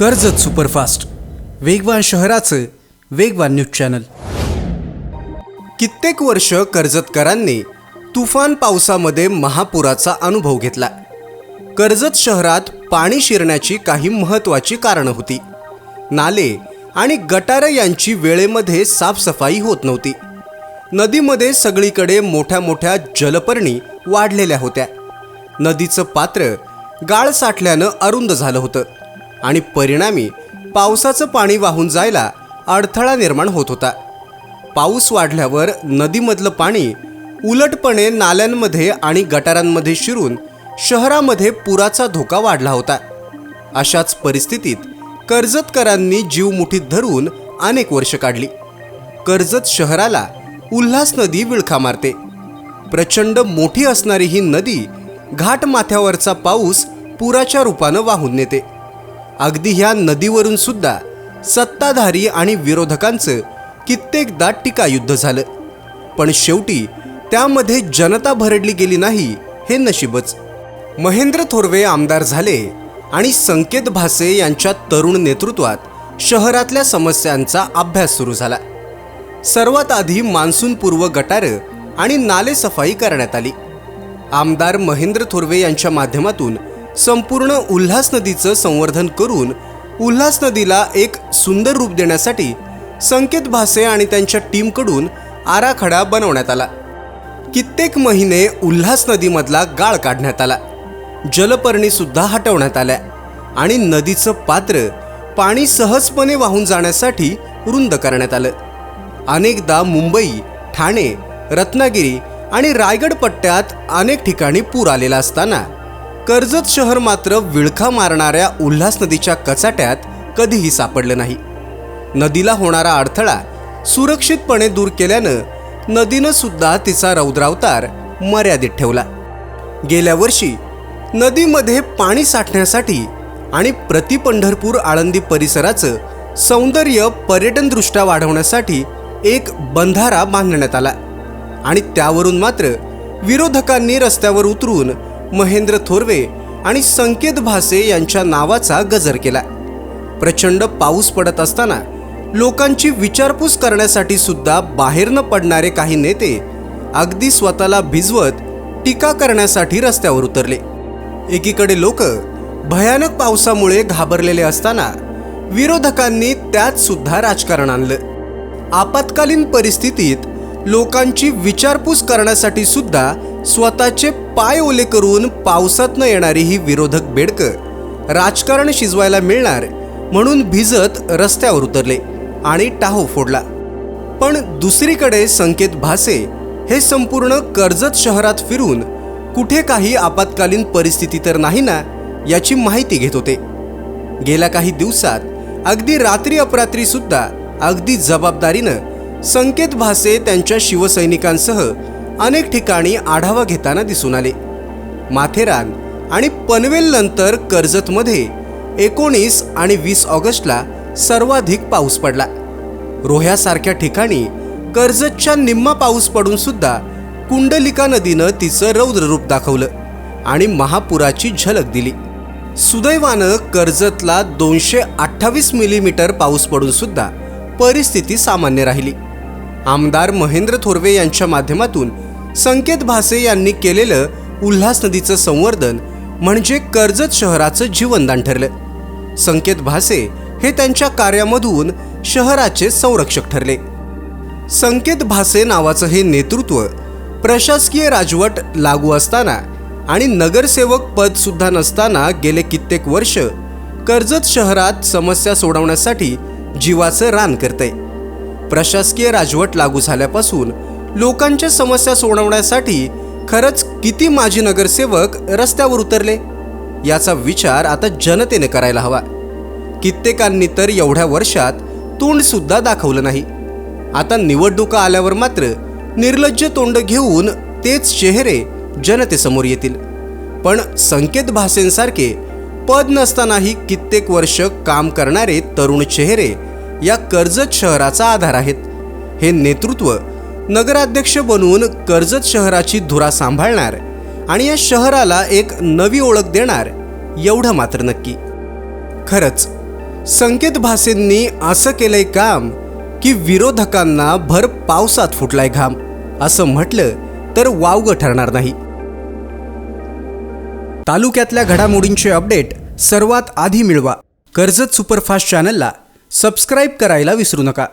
Karjat superfast. वेगवान शहराचं वेगवान न्यूज चॅनल. कित्येक वर्ष कर्जतकरांनी तुफान पावसामध्ये महापुराचा अनुभव घेतला. कर्जत शहरात पाणी शिरण्याची काही महत्त्वाची कारणं होती. नाले आणि गटारं यांची वेळेमध्ये साफसफाई होत नव्हती. नदीमध्ये सगळीकडे मोठ्या मोठ्या जलपर्णी वाढलेल्या होत्या. नदीचं पात्र गाळ साठल्यानं अरुंद झालं होतं. आणि परिणामी पावसाचं पाणी वाहून जायला अडथळा निर्माण होत होता. पाऊस वाढल्यावर नदीमधलं पाणी उलटपणे नाल्यांमध्ये आणि गटारांमध्ये शिरून शहरामध्ये पुराचा धोका वाढला होता. अशाच परिस्थितीत कर्जतकरांनी जीव मुठीत धरून अनेक वर्ष काढली. कर्जत शहराला उल्हास नदी विळखा मारते. प्रचंड मोठी असणारी ही नदी घाटमाथ्यावरचा पाऊस पुराच्या रूपानं वाहून नेते. अगदी ह्या नदीवरून सुद्धा सत्ताधारी आणि विरोधकांचं कित्येकदा टीकायुद्ध झालं. पण शेवटी त्यामध्ये जनता भरडली गेली नाही हे नशीबच. महेंद्र थोरवे आमदार झाले आणि संकेत भासे यांच्या तरुण नेतृत्वात शहरातल्या समस्यांचा अभ्यास सुरू झाला. सर्वात आधी मान्सूनपूर्व गटारं आणि नाले सफाई करण्यात आली. आमदार महेंद्र थोरवे यांच्या माध्यमातून संपूर्ण उल्हास नदीचं संवर्धन करून उल्हास नदीला एक सुंदर रूप देण्यासाठी संकेत भासे आणि त्यांच्या टीमकडून आराखडा बनवण्यात आला. कित्येक महिने उल्हास नदीमधला गाळ काढण्यात आला. जलपर्णीसुद्धा हटवण्यात आल्या आणि नदीचं पात्र पाणी सहजपणे वाहून जाण्यासाठी रुंद करण्यात आलं. अनेकदा मुंबई ठाणे रत्नागिरी आणि रायगड पट्ट्यात अनेक ठिकाणी पूर आलेला असताना कर्जत शहर मात्र विळखा मारणाऱ्या उल्हास नदीच्या कचाट्यात कधीही सापडलं नाही. नदीला होणारा अडथळा सुरक्षितपणे दूर केल्यानं नदीनं सुद्धा तिचा रौद्रावतार मर्यादित ठेवला. गेल्या वर्षी नदीमध्ये पाणी साठण्यासाठी आणि प्रति पंढरपूर आळंदी परिसराचं सौंदर्य पर्यटनदृष्ट्या वाढवण्यासाठी एक बंधारा बांधण्यात आला आणि त्यावरून मात्र विरोधकांनी रस्त्यावर उतरून महेंद्र थोरवे आणि संकेत भासे यांच्या नावाचा गजर केला. प्रचंड पाऊस पडत असताना लोकांची विचारपूस करण्यासाठी सुद्धा बाहेर न पडणारे काही नेते अगदी स्वतःला भिजवत टीका करण्यासाठी रस्त्यावर उतरले. एकीकडे लोक भयानक पावसामुळे घाबरलेले असताना विरोधकांनी त्यात सुद्धा राजकारण आणलं. आपत्कालीन परिस्थितीत लोकांची विचारपूस करण्यासाठी सुद्धा स्वतःचे पाय ओले करून पावसातनं येणारी ही विरोधक बेडकं राजकारण शिजवायला मिळणार म्हणून भिजत रस्त्यावर उतरले आणि टाहो फोडला. पण दुसरीकडे संकेत भासे हे संपूर्ण कर्जत शहरात फिरून कुठे काही आपत्कालीन परिस्थिती तर नाही ना याची माहिती घेत होते. गेल्या काही दिवसात अगदी रात्री अपरात्री सुद्धा अगदी जबाबदारीनं संकेत भासे त्यांच्या शिवसैनिकांसह अनेक ठिकाणी आढावा घेताना दिसून आले. माथेरान आणि पनवेल नंतर कर्जतमध्ये एकोणीस आणि वीस ऑगस्टला सर्वाधिक पाऊस पडला. रोह्यासारख्या ठिकाणी कर्जतच्या निम्मा पाऊस पडून सुद्धा कुंडलिका नदीनं तिचं रौद्ररूप दाखवलं आणि महापुराची झलक दिली. सुदैवानं कर्जतला दोनशे अठ्ठावीस मिलीमीटर पाऊस पडून सुद्धा परिस्थिती सामान्य राहिली. आमदार महेंद्र थोरवे यांच्या माध्यमातून संकेत भासे यांनी केलेलं उल्हास नदीचं संवर्धन म्हणजे कर्जत शहराचं जीवनदान ठरलं. संकेत भासे हे त्यांच्या कार्यामधून शहराचे संरक्षक ठरले. संकेत भासे नावाचं हे नेतृत्व प्रशासकीय राजवट लागू असताना आणि नगरसेवक पदसुद्धा नसताना गेले कित्येक वर्ष कर्जत शहरात समस्या सोडवण्यासाठी जीवाचं रान करते प्रशासकीय राजवट लागू झाल्यापासून लोकांच्या समस्या सोडवण्यासाठी खरंच किती माजी नगरसेवक रस्त्यावर उतरले? याचा विचार आता जनतेने करायला हवा. कित्येकांनी तर एवढ्या वर्षात तोंडसुद्धा दाखवलं नाही. आता निवडणुका आल्यावर मात्र निर्लज्ज तोंड घेऊन तेच चेहरे जनतेसमोर येतील. पण संकेत भासेंसारखे पद नसतानाही कित्येक वर्ष काम करणारे तरुण चेहरे या कर्जत शहराचा आधार आहेत. हे नेतृत्व नगराध्यक्ष बनवून कर्जत शहराची धुरा सांभाळणार आणि या शहराला एक नवी ओळख देणार एवढं मात्र नक्की. खरंच संकेत भासेंनी असं केलंय काम की विरोधकांना भर पावसात फुटलाय घाम असं म्हटलं तर वावगं ठरणार नाही. तालुक्यातल्या घडामोडींचे अपडेट सर्वात आधी मिळवा. कर्जत सुपरफास्ट चॅनलला सबस्क्राईब करायला विसरू नका.